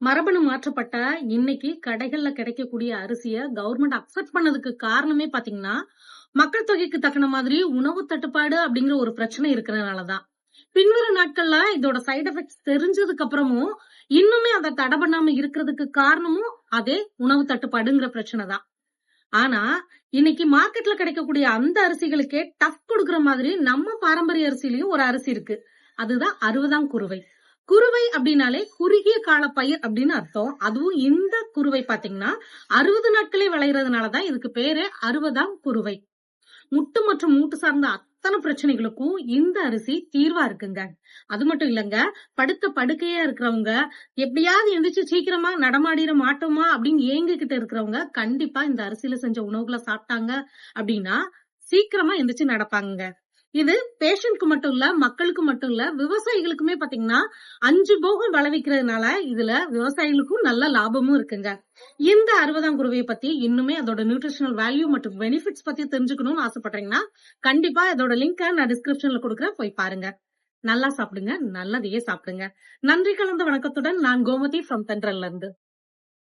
மரபணு மாற்றப்பட்ட இன்னைக்கு கடைகள்ல கிடைக்கக்கூடிய அரிசிய கவர்மெண்ட் அக்செப்ட் பண்ணதுக்கு காரணமே பாத்தீங்கன்னா மக்கள் தொகைக்கு தக்கன மாதிரி உணவு தட்டுப்பாடு அப்படிங்கிற ஒரு பிரச்சனை இருக்கிறதுனாலதான் பின்வரும் நாட்கள்ல இதோட சைடு எஃபெக்ட்ஸ் தெரிஞ்சதுக்கு அப்புறமும் இன்னுமே அதை தடை பண்ணாம இருக்கிறதுக்கு காரணமும் அதே உணவு தட்டுப்பாடுங்கிற பிரச்சனை தான் ஆனா இன்னைக்கு மார்க்கெட்ல கிடைக்கக்கூடிய அந்த அரிசிகளுக்கே டஃப் கொடுக்குற மாதிரி நம்ம பாரம்பரிய அரிசிலயும் ஒரு அரிசி இருக்கு. அதுதான் அறுபதாம் குருவை. குருவை அப்படின்னாலே குறுகிய கால பயிர் அப்படின்னு அர்த்தம். அதுவும் இந்த குருவை பாத்தீங்கன்னா அறுபது நாட்களே விளையிறதுனாலதான் இதுக்கு பேரு அறுபதாம் குருவை. முட்டு மற்றும் மூட்டு சார்ந்த அத்தனை பிரச்சனைகளுக்கும் இந்த அரிசி தீர்வா இருக்குங்க. அது மட்டும் இல்லங்க படுத்த படுக்கையா இருக்கிறவங்க எப்படியாவது எந்திரிச்சு சீக்கிரமா நடமாடிட மாட்டோமா அப்படின்னு ஏங்கிக்கிட்டு இருக்கிறவங்க கண்டிப்பா இந்த அரிசியில செஞ்ச உணவுகளை சாப்பிட்டாங்க அப்படின்னா சீக்கிரமா எந்திரிச்சு நடப்பாங்க இது பேஷண்ட்க்கு மட்டும் இல்ல மக்களுக்கு மட்டும் இல்ல விவசாயிகளுக்குமே பாத்தீங்கன்னா அஞ்சு போகம் விளைவிக்கிறதுனால இதுல விவசாயிகளுக்கும் நல்ல லாபமும் இருக்குங்க. இந்த அறுபதாம் குருவையை பத்தி இன்னுமே அதோட நியூட்ரிஷனல் வேல்யூ மற்றும் பெனிஃபிட்ஸ் பத்தி தெரிஞ்சுக்கணும்னு ஆசைப்படுறீங்கன்னா கண்டிப்பா இதோட லிங்க் நான் டிஸ்கிரிப்ஷன்ல கொடுக்குறேன். போய் பாருங்க. நல்லா சாப்பிடுங்க. நல்லதையே சாப்பிடுங்க. நன்றி கலந்த வணக்கத்துடன் நான் கோமதி ஃப்ரம் தென்றல்ல இருந்து.